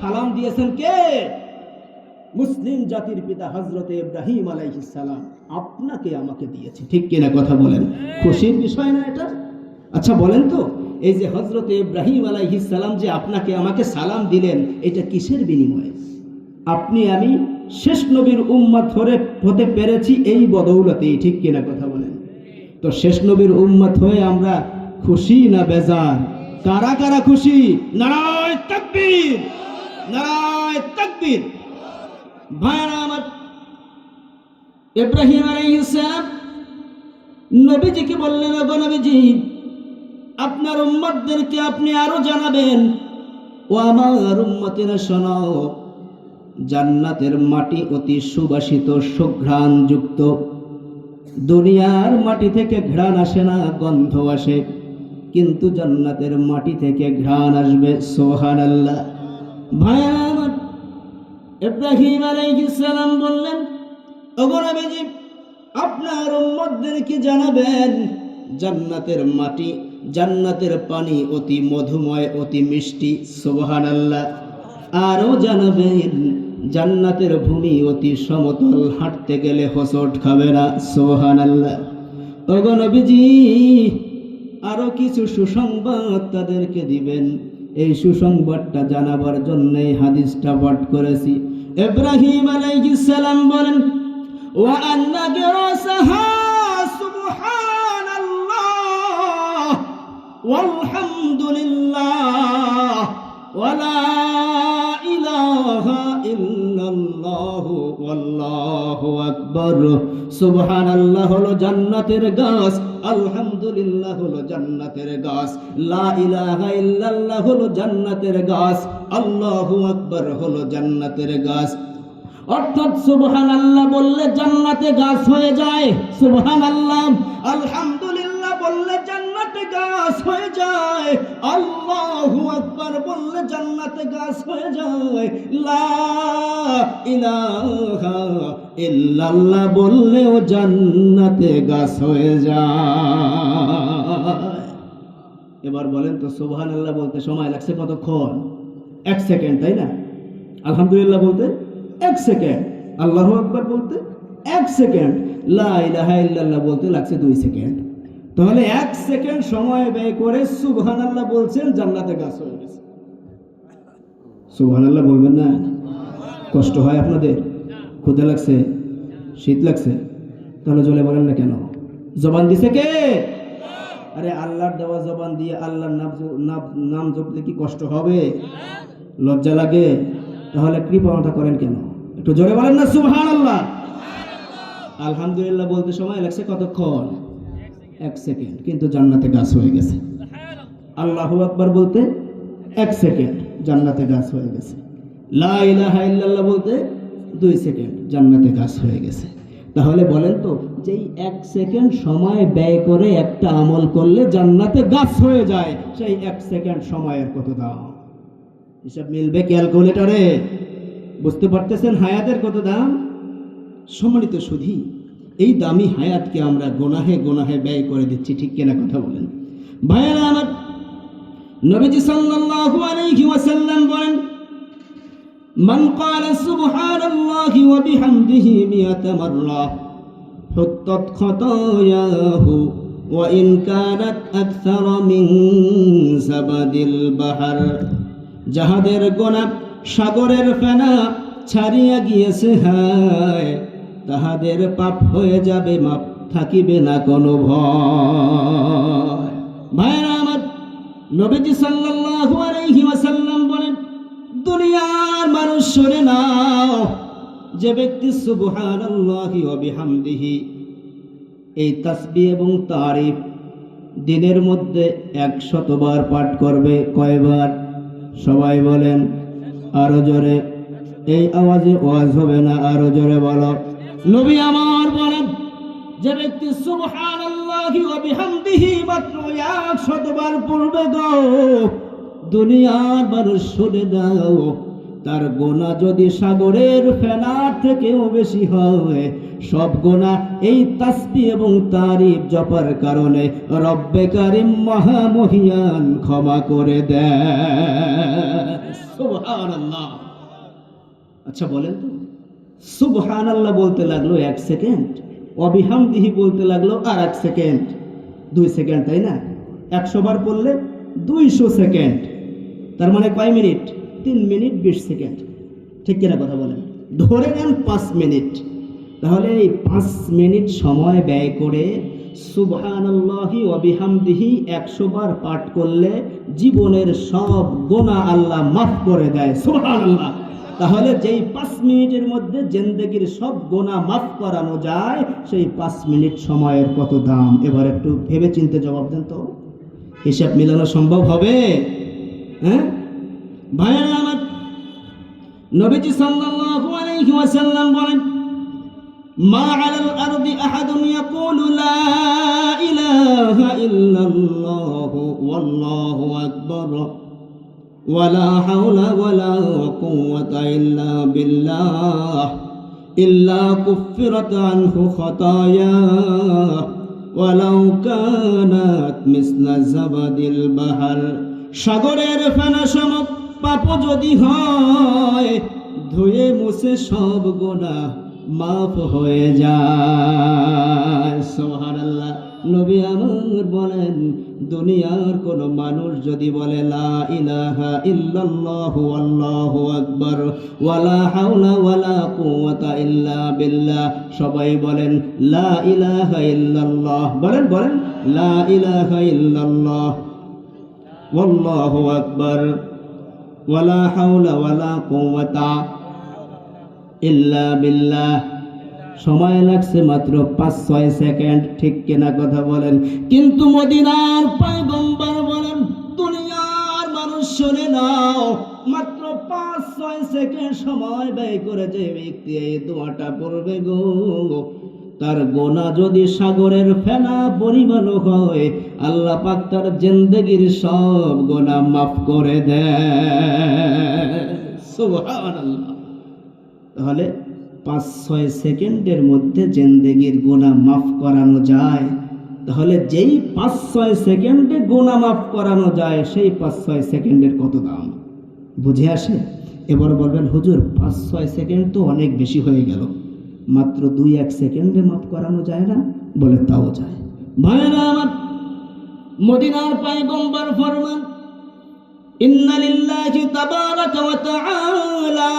সালাম দিয়েছেন কে? মুসলিম জাতির পিতা হজরত ইব্রাহিম সালাম। আপনাকে আমাকে দিয়েছে। ঠিক কিনা কথা বলেন? খুশির বিষয় না এটা? আচ্ছা বলেন তো, এই যে হজরত ইব্রাহিম সালাম যে আপনাকে আমাকে সালাম দিলেন, এটা কিসের বিনিময়ে? আপনি, আমি শেষ নবীর উম্মত ধরে হতে পেরেছি এই বদৌলতেই। ঠিক কিনা কথা বলেন? তো শেষ নবীর উম্মত হয়ে আমরা খুশি না বেজার? কারা কারা খুশি? নারায় তাকবীর! নবীজিকে বললেন নবীজি, আপনার উম্মতদেরকে আপনি আরও জানাবেন। ও আমার উম্মতেরা শোনো, জান্নাতের মাটি অতি সুবাসিত সুঘ্রাণ যুক্ত দুনিয়ার মাটি থেকে ঘ্রাণ আসে না গন্ধ আসে। কিন্তু জান্নাতের মাটি থেকে ঘ্রাণ আসবে সোহান আল্লাহ ভাইয়া আমার ইব্রাহিম আলাইহিস বললেন ওগো নবীজি, আপনার উম্মতদেরকে জানাবেন? জান্নাতের মাটি, জান্নাতের পানি অতি মধুময়, অতি মিষ্টি, সুবহানাল্লাহ। আরও জানাবেন, জান্নাতের ভূমি অতি সমতল, হাঁটতে গেলে হোঁচট খাবে না, সুবহানাল্লাহ। ওগো নবীজি আরও কিছু সুসংবাদ তাদেরকে দিবেন। এই সুসংবাদটা জানাবার জন্য এই হাদিসটা পাঠ করেছি। ইব্রাহিম আলাইহিস সালাম বলেন, ওয়া আন্না গিরাসাহা, সুবহানাল্লাহ হামদুলিল্লাহ ওয়ালা গাছ লা ইল্লাল্লাহ হলো জান্নাতের গাছ জান্নাতের গাছ। অর্থাৎ সুবহান আল্লাহ বললে জান্নাতে গাছ হয়ে যায়। সুবহান আল্লাহ আলহামদুলিল্লাহ গাছ হয়ে যায়, আল্লাহু আকবার বললে জান্নাতে গাছ হয়ে যায়। লা ইলাহা ইল্লাল্লাহ বললেও জান্নাতে গাছ হয়ে যায়। এবার বলেন তো সুবহান আল্লাহ বলতে সময় লাগছে কতক্ষণ? এক সেকেন্ড, তাই না? আলহামদুলিল্লাহ বলতে এক সেকেন্ড। আল্লাহ আকবার বলতে এক সেকেন্ড। লা ইলাহা ইল্লাল্লাহ বলতে লাগছে দুই সেকেন্ড। তাহলে এক সেকেন্ড সময় ব্যয় করে সুবহান আল্লাহ বলছেন জান্নাতে গাছ হয়ে গেছে। সুবহান আল্লাহ বলবেন না? কষ্ট হয় আপনাদের? ক্ষুদে লাগছে? শীত লাগছে? তাহলে জলে বলেন না কেন? জবান দিছে কে? আরে আল্লাহর দেওয়া জবান দিয়ে আল্লাহর নাম নাম জপলে কি কষ্ট হবে? লজ্জা লাগে? তাহলে কৃপণতা করেন কেন? একটু জোরে বলেন না সুবহান আল্লাহ আলহামদুলিল্লাহ বলতে সময় লাগছে কতক্ষণ? এক সেকেন্ড, কিন্তু জান্নাতে গাছ হয়ে গেছে। আল্লাহু আকবার বলতে এক সেকেন্ড, জান্নাতে গাছ হয়ে গেছে। লা ইলাহা বলতে দুই সেকেন্ড, জান্নাতে গাছ হয়ে গেছে। তাহলে বলেন তো, যেই এক সেকেন্ড সময় ব্যয় করে একটা আমল করলে জান্নাতে গাছ হয়ে যায়, সেই এক সেকেন্ড সময়ের কত দাম? হিসাব মিলবে ক্যালকুলেটরে। বুঝতে পারতেছেন হায়াতের কত দাম? সম্মানিত সুধী এই দামি হায়াতকে আমরা গোনাহে গোনাহে ব্যয় করে দিচ্ছি, ঠিক কেনা কথা বলেন। ভাইয়েরা আমার, নবীজি সাল্লাল্লাহু আলাইহি ওয়াসাল্লাম বলেন, মান ক্বালা সুবহানাল্লাহি ওয়া বিহামদিহি মিয়াতা মাররা, হুত্তাত খাতায়াহু ওয়া ইন কানাত আকসারা মিন সাবাদিল বাহার। যাহাদের গোনা সাগরের ফেনা ছাড়িয়া গিয়েছে হায় তাহাদের পাপ হয়ে যাবে, মাপ থাকিবে না কোনো ভয়। ভাইরা আমার নবীজি সাল্লাল্লাহু আলাইহি ওয়াসাল্লাম বলেন, দুনিয়ার মানুষ শুনে নাও যে ব্যক্তি সুবহানাল্লাহি ওয়া বিহামদিহি, এই তাসবিহ এবং তারিফ দিনের মধ্যে একশতবার পাঠ করবে কয়বার? সবাই বলেন, আরও জোরে, এই আওয়াজে ওয়াজ হবে না, আরও জোরে বলো। নবী আমার বলেন, যে ব্যক্তি সুবহানাল্লাহি ওয়া বিহামদিহি মাত্র একশতবার পড়বে গো, দুনিয়ার মানুষ শুনে দাও তার গোনা যদি সাগরের ফেনার থেকেও বেশি হয়, সব গোনা এই তাসবি এবং তারিফ জপার কারণে রব্বে কারিম মহামহিয়ান ক্ষমা করে দেয় আচ্ছা বলেন তো। সুবহান আল্লাহ বলতে লাগল এক সেকেন্ড, অবিহামদিহি বলতে লাগল আর এক সেকেন্ড। দুই সেকেন্ড, তাই না? একশো বার পড়লে দুইশো সেকেন্ড। তার মানে কয় মিনিট? তিন মিনিট বিশ সেকেন্ড। ঠিক কিনা কথা বলেন? ধরে নেন পাঁচ মিনিট। তাহলে এই পাঁচ মিনিট সময় ব্যয় করে সুবহানাল্লাহি অবিহামদিহি একশো বার পাঠ করলে জীবনের সব গোনা আল্লাহ মাফ করে দেয়। সুবহানাল্লাহ। তাহলে যেই পাঁচ মিনিটের মধ্যে জেন্দেগির সব গোনা মাফ করানো যায়, সেই পাঁচ মিনিট সময়ের কত দাম? এবার একটু ভেবে চিনতে জবাব দেন তো। হিসাব মিলানো সম্ভব হবে? হ্যাঁ? ভাইয়েরা আমার নবীজি ওয়াসাল্লাম বলেন, মা লা ولا حول ولا قوة إلا بالله إلا كفرت عنه خطاياه ولو كانت مثل زبد البحر সাগরের ফেনা সমক পাপ যদি হয় ধুয়ে মুছে সব গোনা মাফ হয়ে যায় সুবহানাল্লাহ নবী আমার বলেন, দুনিয়ার কোন মানুষ যদি বলে, লা ইলাহা ইল্লাল্লাহু আল্লাহু আকবার, ওয়ালা হাওলা ওয়ালা ইল্লা বিল্লাহ। সবাই বলেন, লা ইলাহা ইল্লাল্লাহ। বলেন বলেন, লা ইলাহা ইল্লাল্লাহ, ওয়াল্লাহু আকবার, ওয়ালা হাওলা ওয়ালা কুওয়াতা ইল্লা বিল্লাহ। সময় লাগছে মাত্র পাঁচ, ছয় সেকেন্ড। ঠিক কেনা কথা বলেন। কিন্তু মদিনার পয়গম্বর বলেন, দুনিয়ার মানুষ শুনে নাও, মাত্র পাঁচ, ছয় সেকেন্ড সময় ব্যয় করে যে ব্যক্তি। এই দোয়াটা পড়বে গো। তার গোনা যদি সাগরের ফেনা পরিমাণ হয়, আল্লাহ পাক তার জিন্দগির সব গোনা মাফ করে দেয় তাহলে পাঁচ ছয় সেকেন্ডের মধ্যে জেন্দেগির গোনা মাফ করানো যায়। তাহলে যেই পাঁচ ছয় সেকেন্ডে গোনা মাফ করানো যায়, সেই পাঁচ ছয় সেকেন্ডের কত দাম? বুঝে আসে? এবার বলবেন, হুজুর পাঁচ ছয় সেকেন্ড তো অনেক বেশি হয়ে গেল। মাত্র দুই এক সেকেন্ডে মাফ করানো যায় না? বলে, তাও যায়। ভাইরা আমার, মদিনার পায়গম্বর ফরমান ইন্নালিল্লাহি তাবারাকা ওয়া তাআলা।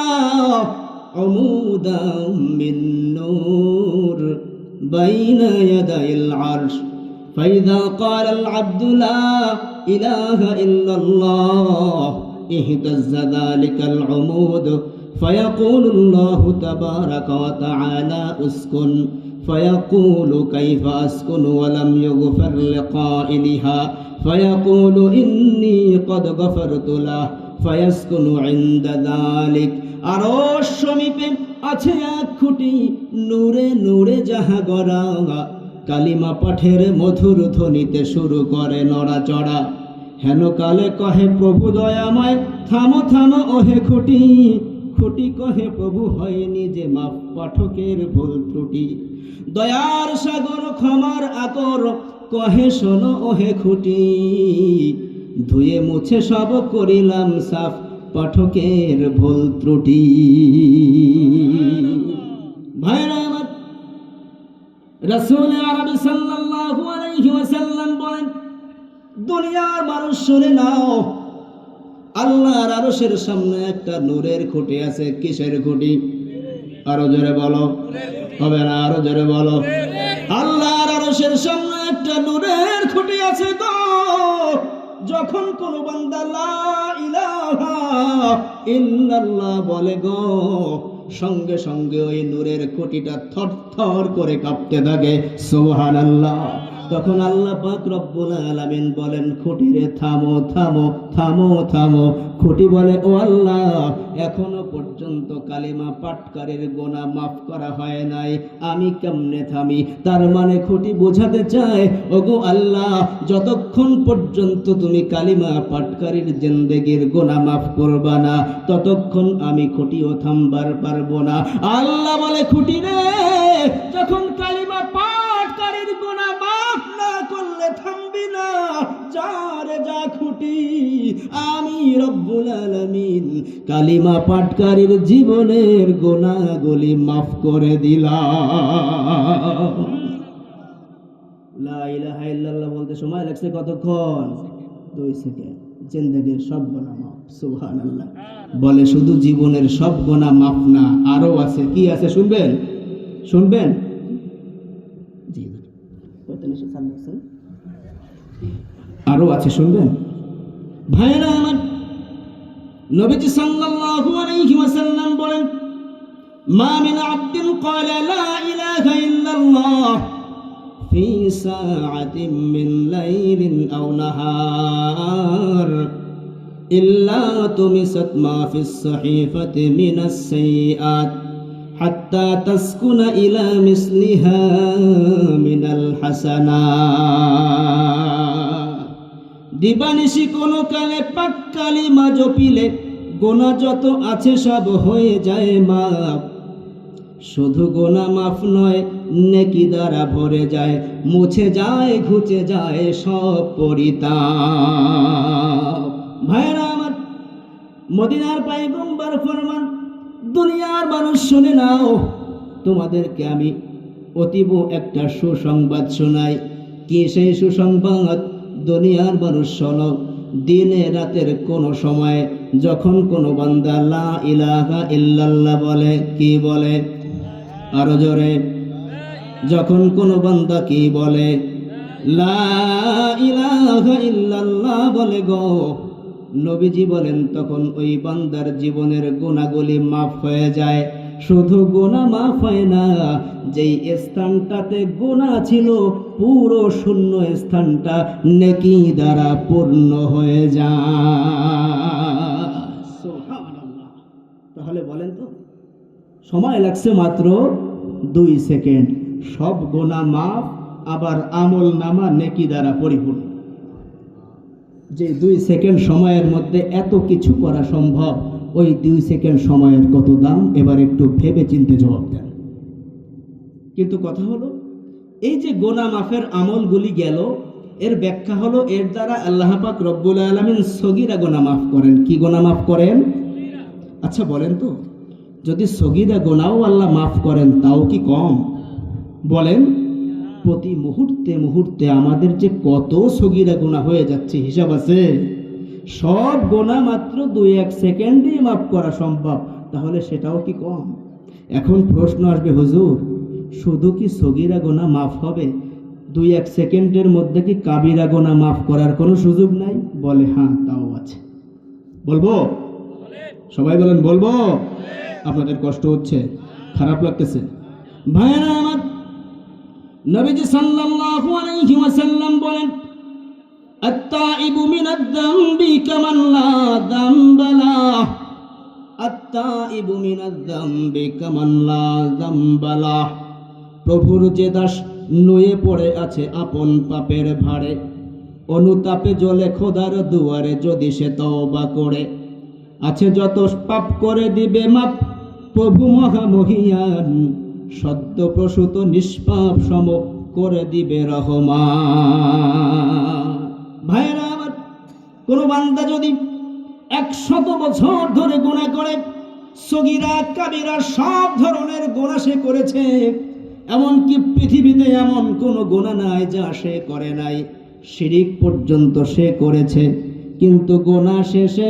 عمودا من نور بين يدي العرش فإذا قال العبد لا إله إلا الله اهتز ذلك العمود فيقول الله تبارك وتعالى اسكن فيقول كيف أسكن ولم يغفر لقائلها فيقول إني قد غفرت له فيسكن عند ذلك আরও সমীপে আছে এক খুঁটি নূরে নূরে যাহা গড়া কালিমা পাঠের মধুর ধ্বনিতে শুরু করে নড়াচড়া। হেন কালে কহে প্রভু দয়াময়, থামো থামো, ওহে খুঁটি। খুঁটি কহে প্রভু হয়নি যে মাপ পাঠকের ভুল ত্রুটি। দয়ার সাগর ক্ষমার আকর, কহে শোনো, ওহে খুঁটি। ধুয়ে মুছে সব করিলাম সাফ পাঠকের ভুল ত্রুটি। দুনিয়ার মানুষ শুনে নাও, আল্লাহর আরশের সামনে একটা নূরের খুঁটি আছে। কিসের খুঁটি? আরও জোরে বলো। হবে না, আরও জোরে বলো। আল্লাহর আরশের সামনে একটা নূরের খুঁটি আছে গো যখন কোন বান্দা বলে গো, সঙ্গে সঙ্গে ওই নূরের কোটিটা থর থর করে কাঁপতে থাকে। সুবহানাল্লাহ। তখন আল্লাহ পাক রব্বুল আলামিন বলেন খুঁটিরে থামো থামো থামো থামো। খুঁটি বলে, ও আল্লাহ, এখনও পর্যন্ত কালিমা পাটকারের গোনা মাফ করা হয় নাই। আমি কেমনে থামি? তার মানে খুঁটি বোঝাতে চায়, ওগো আল্লাহ, যতক্ষণ পর্যন্ত তুমি কালিমা পাটকারীর জিন্দেগির গোনা মাফ করবা না, ততক্ষণ আমি খুঁটিও থামবার পারব না। আল্লাহ বলে, খুঁটি রে, যখন কালিমা থামবি না। যারে যা খুঁটি, আমি রব্বুল আলামিন কালিমা পাটকারীর জীবনের গোনাগুলি মাফ করে দিলাম। বলতে সময় লাগছে কতক্ষণ? দুই সেকেন্ড। জিন্দগির সব গোনা মাফ, সুবহানাল্লাহ। বলে শুধু জীবনের সব গোনা মাফ না, আরও আছে। কি আছে শুনবেন? শুনবেন জি পঁয়তাল্লিশে চালু আছে আরও আছে, শুনবেন? ভাইয়েরা আমার নবীজি সাল্লাল্লাহু আলাইহি ওয়াসাল্লাম বলেন, মা মিন আব্দিন ক্বালা লা ইলাহা ইল্লাল্লাহ ফি সাআতিন মিন লাইলিন আও নাহার ইল্লা তুমিসাত মা ফিস সাহিফাতি মিনাস সাইয়্যাত হাত্তা তাসকুনা ইলা মিসলিহা মিনাল হাসানাত। দিবানিশি কোনো কালে পাক মা জপিলে, গোনা যত আছে সব হয়ে যায় মাপ। শুধু গোনা মাফ নয়, নেকি দ্বারা ভরে যায়, মুছে যায়, ঘুচে যায় সব পরিতাপ। ভাইরা আমার, মদিনার পাইগম্বার ফরমান, দুনিয়ার মানুষ শুনে নাও, তোমাদেরকে আমি অতীব একটা সুসংবাদ শোনাই। কি সেই সুসংবাদ? দুনিয়ার মানুষ শোনো দিনে রাতের কোনো সময় যখন কোনো বান্দা লা ইলাহা ইল্লাল্লাহ বলে, কি বলে? আরও জোরে। যখন কোনো বান্দা কি বলে? লা ইলাহা ইল্লাল্লাহ বলে গো। নবীজি বলেন, তখন ওই বান্দার জীবনের গুণাগুলি মাফ হয়ে যায়। শুধু গোনা মাফ হয় না, যেই স্থানটাতে গোনা ছিল, পুরো শূন্য স্থানটা নেকি দ্বারা পূর্ণ হয়ে যা। তাহলে বলেন তো, সময় লাগছে মাত্র দুই সেকেন্ড। সব গোনা মাফ, আবার আমল নামা নেকি দ্বারা পরিপূর্ণ। যে দুই সেকেন্ড সময়ের মধ্যে এত কিছু করা সম্ভব ওই দুই সেকেন্ড সময়ের কত দাম? এবার একটু ভেবে চিনতে জবাব দেন। কিন্তু কথা হলো, এই যে গোনা মাফের আমলগুলি গেল, এর ব্যাখ্যা হলো, এর দ্বারা আল্লাহ পাক রব্বুল আলমিন সগিরা গোনা মাফ করেন। কি গোনা মাফ করেন? আচ্ছা বলেন তো, যদি সগিরা গোনাও আল্লাহ মাফ করেন, তাও কি কম? বলেন, প্রতি মুহূর্তে মুহূর্তে আমাদের যে কত সগিরা গোনা হয়ে যাচ্ছে, হিসাব আছে? সব গোনা মাত্র দুই এক সেকেন্ডেই মাফ করা সম্ভব, তাহলে সেটাও কি কম? এখন প্রশ্ন আসবে, হুজুর, শুধু কি সগিরা গোনা মাফ হবে? দুই এক সেকেন্ডের মধ্যে কি কাবিরা গোনা মাফ করার কোনো সুযোগ নাই? বলে হ্যাঁ তাও আছে। বলব? সবাই বলেন, বলব? আপনাদের কষ্ট হচ্ছে, খারাপ লাগতেছে। ভাইয়েরা আমার নবীজি সাল্লাল্লাহু আলাইহি ওয়াসাল্লাম বলেন আত্তাইবু মিনাদ যামবি কামান লা যামবা লা আত্তাইবু মিনাদ যামবি কামান লা যামবা লা প্রভুর যে দাস নুয়ে পড়ে আছে আপন পাপের ভারে, অনুতাপে জ্বলে খোদার দুয়ারে যদি সে তওবা করে। আছে যত পাপ করে দিবে মাপ, প্রভু মহামহিয়ান, সদ্য প্রসূত নিষ্পাপ সম করে দিবে রহমান। ভাইরা আমার কোনো বান্দা যদি একশত বছর ধরে গোনা করে, সগিরা, কাবিরা, সব ধরনের গোনা সে করেছে, এমনকি পৃথিবীতে এমন কোনো গোনা নাই যা সে করে নাই। শিরিক পর্যন্ত সে করেছে, কিন্তু গোনা শেষে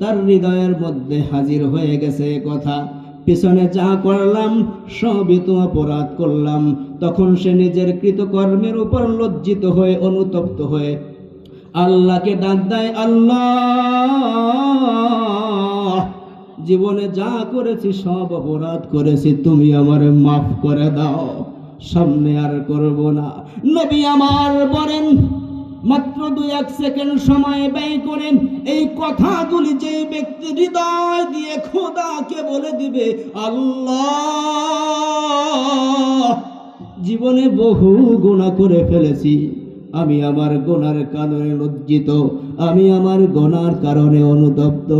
তার হৃদয়ের মধ্যে হাজির হয়ে গেছে কথা। পিছনে যা করলাম, সবই তো অপরাধ করলাম। তখন সে নিজের কৃতকর্মের উপর লজ্জিত হয়ে, অনুতপ্ত হয়ে আল্লাহকে ডাক দেয় আল্লাহ, জীবনে যা করেছি সব অপরাধ করেছি, তুমি আমার মাফ করে দাও, সামনে আর করব না। নবী আমার বলেন, মাত্র দুই এক সেকেন্ড সময় ব্যয় করেন এই কথাগুলি যে ব্যক্তি হৃদয় দিয়ে খোদাকে বলে দিবে, আল্লাহ, জীবনে বহু গুণা করে ফেলেছি। আমি আমার গোনার কারণে লজ্জিত, আমি আমার গোনার কারণে অনুদপ্ত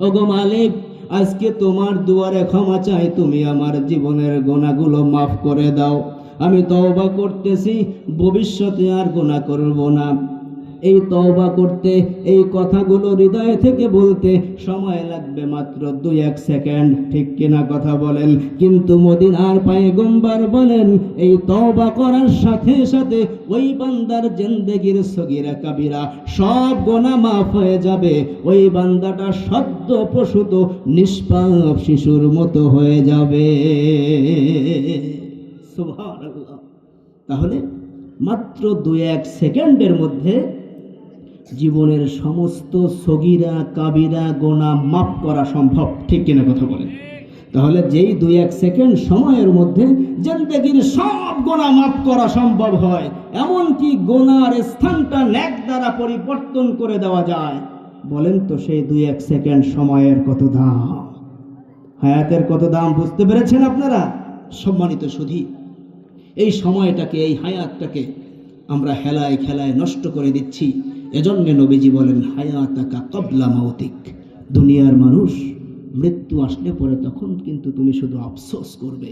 ওগো মালিক, আজকে তোমার দুয়ারে ক্ষমা চাই, তুমি আমার জীবনের গোনাগুলো মাফ করে দাও। আমি তওবা করতেছি, ভবিষ্যতে আর গোনা করব না। এই তওবা করতে, এই কথাগুলো হৃদয় থেকে বলতে সময় লাগবে মাত্র দুই এক সেকেন্ড। ঠিক কিনা কথা বলেন? কিন্তু মদিনার পায়ে গম্বার বলেন, এই তওবা করার সাথে সাথে ওই বান্দার জিন্দেগির সগিরা কাবিরা সব গোনা মাফ হয়ে যাবে। ওই বান্দাটা সদ্য প্রসূত নিষ্পাপ শিশুর মতো হয়ে যাবে। তাহলে মাত্র দুই এক সেকেন্ডের মধ্যে জীবনের সমস্ত সগিরা, কাবিরা, গোনা মাপ করা সম্ভব। ঠিক কিনা কথা বলেন? তাহলে যেই দুই এক সেকেন্ড সময়ের মধ্যে জিন্দগির সব গোনা মাপ করা সম্ভব হয়, এমনকি গোনার স্থানটা ন্যাক দ্বারা পরিবর্তন করে দেওয়া যায়। বলেন তো সেই দুই এক সেকেন্ড সময়ের কত দাম? হায়াতের কত দাম বুঝতে পেরেছেন আপনারা? সম্মানিত সুধী, এই সময়টাকে, এই হায়াতটাকে আমরা হেলায় খেলায় নষ্ট করে দিচ্ছি। এজন্য নবীজি বলেন, হায়াতাকা কবলা মাউতিক। দুনিয়ার মানুষ মৃত্যু আসলে পরে তখন কিন্তু তুমি শুধু আফসোস করবে।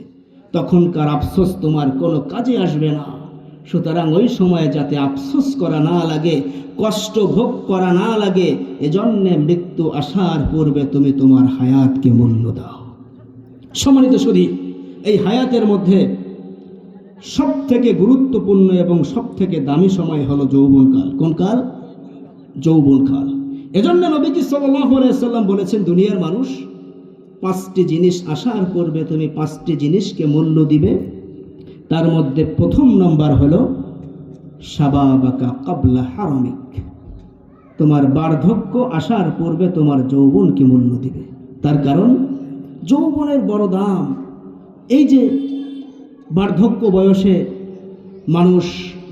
তখনকার আফসোস তোমার কোনো কাজে আসবে না। সুতরাং ওই সময় যাতে আফসোস করা না লাগে, কষ্ট ভোগ করা না লাগে, এজন্যে মৃত্যু আসার পূর্বে তুমি তোমার হায়াতকে মূল্য দাও। সম্মানিত সুধী এই হায়াতের মধ্যে সব থেকে গুরুত্বপূর্ণ এবং সব থেকে দামি সময় হলো যৌবনকাল। কোন কাল? যৌবনকাল এজন্য নবীজি সাল্লাম বলেছেন, দুনিয়ার মানুষ পাঁচটি জিনিস আসার পূর্বে তুমি পাঁচটি জিনিসকে মূল্য দিবে। তার মধ্যে প্রথম নম্বর হলো সাবাবাকা কাবলা হারমিক। তোমার বার্ধক্য আসার পূর্বে তোমার যৌবনকে মূল্য দিবে। তার কারণ, যৌবনের বড় দাম। এই যে বার্ধক্য বয়সে মানুষ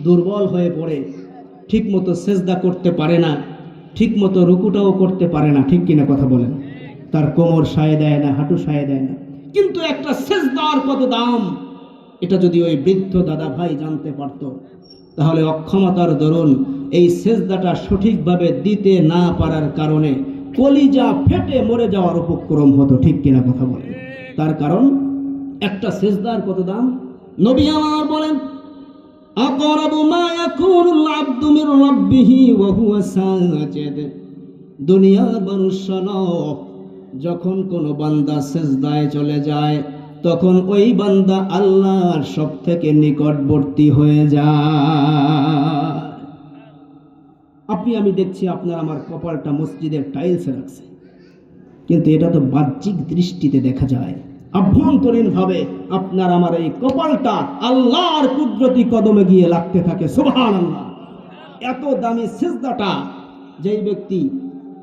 দুর্বল হয়ে পড়ে ঠিকমতো সেজদা করতে পারে না, ঠিকমতো রুকুটাও করতে পারে না, ঠিক কিনা কথা বলেন? তার কোমর সায় দেয় না, হাঁটু সায় দেয় না। কিন্তু একটা সেজদার কত দাম? এটা যদি ওই বৃদ্ধ দাদা ভাই জানতে পারত, তাহলে অক্ষমতার দরুন এই সেজদাটা সঠিকভাবে দিতে না পারার কারণে কলিজা ফেটে মরে যাওয়ার উপক্রম হতো, ঠিক কিনা কথা বলেন? তার কারণ, একটা সেজদার কত দাম? নবী আমার বলেন দুনিয়ার যখন কোনো বান্দা সেজদায় চলে যায়, তখন ওই বান্দা আল্লাহর সব থেকে নিকটবর্তী হয়ে যায়। আপনি, আমি দেখছি আপনার আমার কপালটা মসজিদের টাইলসে রাখছে। কিন্তু এটা তো বাহ্যিক দৃষ্টিতে দেখা যায়। আভ্যন্তরীণ ভাবে আপনার আমার এই কপালটা আল্লাহর কুদরতি কদমে গিয়ে লাগতে থাকে সুবহান আল্লাহ এত দামি সিজদাটা যেই ব্যক্তি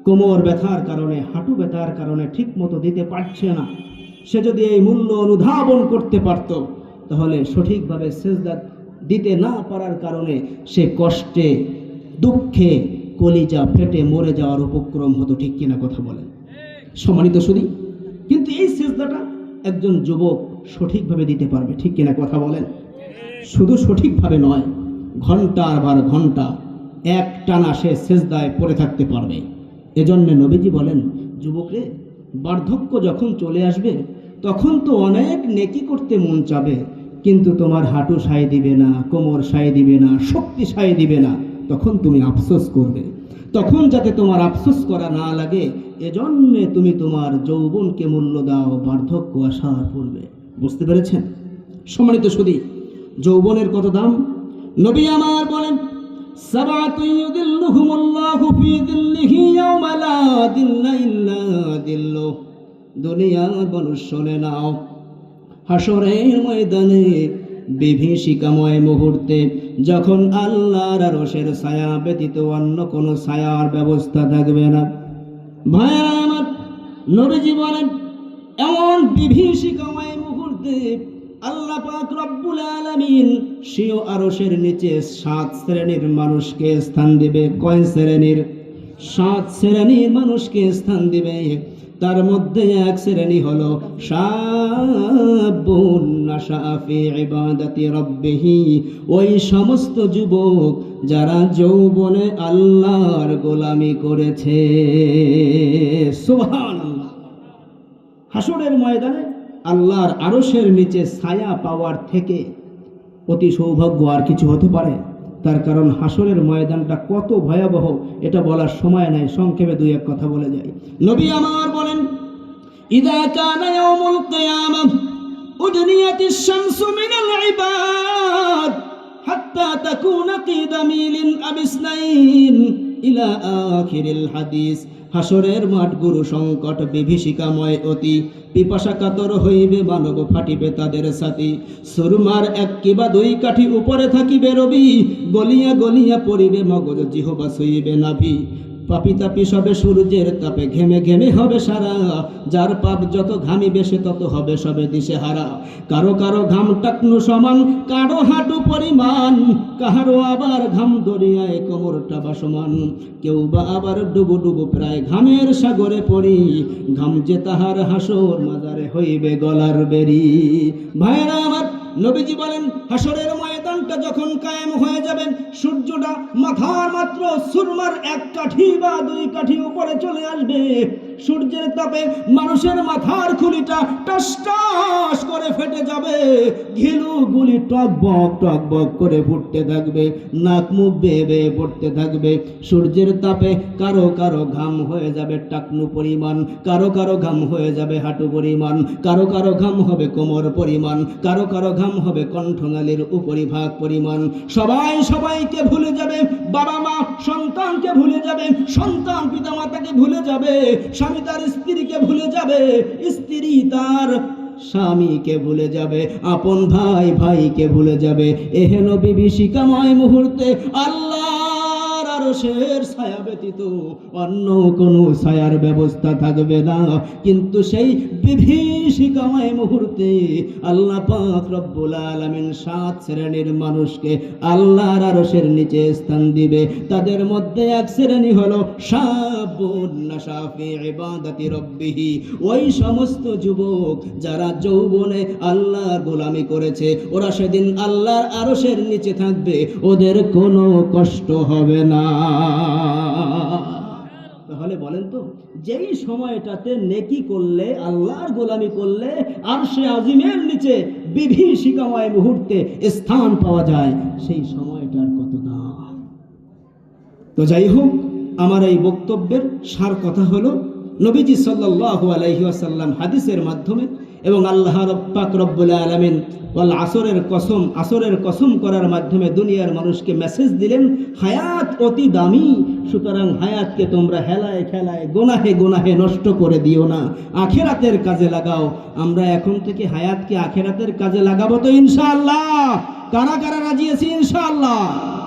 কোমর ব্যথার কারণে, হাঁটু ব্যথার কারণে ঠিক মতো দিতে পারছে না, সে যদি এই মূল্য অনুধাবন করতে পারত, তাহলে সঠিকভাবে সেজদা দিতে না পারার কারণে সে কষ্টে, দুঃখে কলিজা ফেটে মরে যাওয়ার উপক্রম হতো, ঠিক কিনা কথা বলেন। সম্মানিত শুধু কিন্তু এই সেজদাটা একজন যুবক সঠিকভাবে দিতে পারবে, ঠিক কিনা কথা বলেন? শুধু সঠিকভাবে নয়, ঘণ্টার বার ঘণ্টা এক টানা সে সেজদায় পড়ে থাকতে পারবে। এজন্য নবীজি বলেন, যুবকরে, বার্ধক্য যখন চলে আসবে, তখন তো অনেক নেকি করতে মন চাবে, কিন্তু তোমার হাঁটু সায় দিবে না, কোমর সায় দিবে না, শক্তি সায় দিবে না, তখন তুমি আফসোস করবে। তখন যাতে তোমার আফসোস করা না লাগে, এজন্যে তুমি তোমার যৌবনকে মূল্য দাও বার্ধক্য আসার পূর্বে। বুঝতে পেরেছেন? সম্মানিত সুদী, যৌবনের কত দাম? নবী আমার বলেন মানুষ শোনে নাও। ময়দানে বিভীষিকাময় মুহূর্তে যখন আল্লাহর আরশের ছায়া ব্যতীত অন্য কোনো ছায়ার ব্যবস্থা থাকবে না। ভাইয়ারা আমার নবীজি বলেন, এমন বিভীষিকাময় মুহূর্তে আল্লাহ পাক রব্বুল আলামিন সেও আরশের নিচে সাত শ্রেণির মানুষকে স্থান দিবে। কয় শ্রেণির? সাত শ্রেণির মানুষকে স্থান দিবে। তার মধ্যে এক শ্রেণি হলো ওই সমস্ত যুবক যারা যৌবনে আল্লাহর গোলামি করেছে। হাসরের ময়দানে আল্লাহর আরশের নিচে ছায়া পাওয়ার থেকে অতি সৌভাগ্য আর কিছু হতে পারে? তার কারণ হাসরের ময়দানটা কত ভয়াবহ, এটা বলার সময় নাই, সংক্ষেপে দুই এক কথা বলে যাই। নবী আমার বলেন, ইদা কানা ইয়াউমুল কিয়ামাহ উদনিয়াতিশ শামসু মিনাল ইবাদ, হাত্তা তাকুনা কিদামিলিন আবিসনাইন ইলা আখিরিল হাদিস। হাসরের মাঠ গুরু সংকট বিভীষিকাময় অতি। পিপাসা কাতর হইবে মানব ফাটিবে তাদের সাথী। সুরমার এক কিবা দুই কাঠি উপরে থাকিবে রবি। গলিয়া গলিয়া পড়িবে মগজ, জিহবা সইবে নাভি। পাপি তাপি সবে সূর্যের তাপে ঘেমে ঘেমে হবে সারা। যার পাপ যত ঘামিবে সে তত হবে সবে দিশে হারা কারও কারও ঘাম টাকনু সমান, কারও হাঁটু পরিমাণ। কাহারো আবার ঘাম দরিয়ায় কোমরটা বা সমান কেউ বা আবার ডুবু ডুবু প্রায় ঘামের সাগরে পড়ি। ঘাম যে তাহার হাসর মাজারে হইবে গলার বেরি ভাইরা আমার নবীজি বলেন, হাসরের ময়দানটা যখন কায়েম হয়ে যাবে, সূর্যটা মাথার মাত্র সুরমার এক কাঠি বা দুই কাঠি উপরে চলে আসবে। সূর্যের তাপে মানুষের মাথার খুলিটা টস টস করে ফেটে যাবে। ঘিলু গুলি টক বক টক বক করে ফুটতে থাকবে। নাক মুখ বেয়ে বেয়ে পড়তে থাকবে। সূর্যের তাপে কারও কারও ঘাম হয়ে যাবে টাকনু পরিমাণ, কারও কারও ঘাম হয়ে যাবে হাঁটু পরিমাণ, কারও কারও ঘাম হবে কোমর পরিমাণ, কারও কারও ঘাম হবে কণ্ঠনালীর উপরিভাগ পরিমাণ। সবাই সবাইকে ভুলে যাবে, বাবা মা সন্তানকে ভুলে যাবে, সন্তান পিতা মাতাকে ভুলে যাবে স্বামী তার স্ত্রীকে ভুলে যাবে, স্ত্রী তার স্বামীকে ভুলে যাবে, আপন ভাই ভাইকে ভুলে যাবে। এহেন বিভীষিকাময় মুহূর্তে আল্লাহর আরশের ছায়া ব্যতীত অন্য কোনো ছায়ার ব্যবস্থা থাকবে না। কিন্তু সেই বিভীষিকাময় মুহূর্তে আল্লাহ পাক রব্বুল আলামিন সাত শ্রেণির মানুষকে আল্লাহর আরশের নিচে স্থান দিবে। তাদের মধ্যে এক শ্রেণি হলো শাবুন নাশা ফি ইবাদাতি রাব্বিহি। ওই সমস্ত যুবক যারা যৌবনে আল্লাহর গোলামি করেছে, ওরা সেদিন আল্লাহর আরশের নিচে থাকবে। ওদের কোনো কষ্ট হবে না। তাহলে বলেন তো, যেই সময়টাতে নেকি করলে, আল্লাহর গোলামি করলে আর সে আজিমের নিচে বিভীষিকাময় মুহূর্তে স্থান পাওয়া যায়, সেই সময়টার কত দাম? তো যাই হোক, আমার এই বক্তব্যের সার কথা হলো, নবীজি সাল্লাল্লাহু আলাইহি হাদিসের মাধ্যমে এবং আল্লাহ রব্বাক রব্বুল আলামিন ওয়াল আসরের কসম আসরের কসম করার মাধ্যমে দুনিয়ার মানুষকে মেসেজ দিলেন, হায়াত অতি দামি, সুতরাং হায়াতকে তোমরা হেলায় খেলায়, গোনাহে গোনাহে নষ্ট করে দিও না। আখেরাতের কাজে লাগাও। আমরা এখন থেকে হায়াতকে আখেরাতের কাজে লাগাবো তো ইনশাআল্লাহ। কারা কারা রাজি আছি ইনশাআল্লাহ?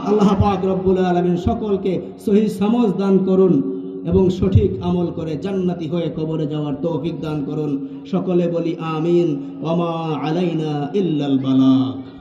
আল্লাহ পাক রব্বুল আলামিন সকলকে সহি সমজ দান করুন। এবং সঠিক আমল করে জান্নাতি হয়ে কবরে যাওয়ার তৌফিক দান করুন। সকলে বলি আমিন। ওমা আলাইনা ইল্লাল বালাগ।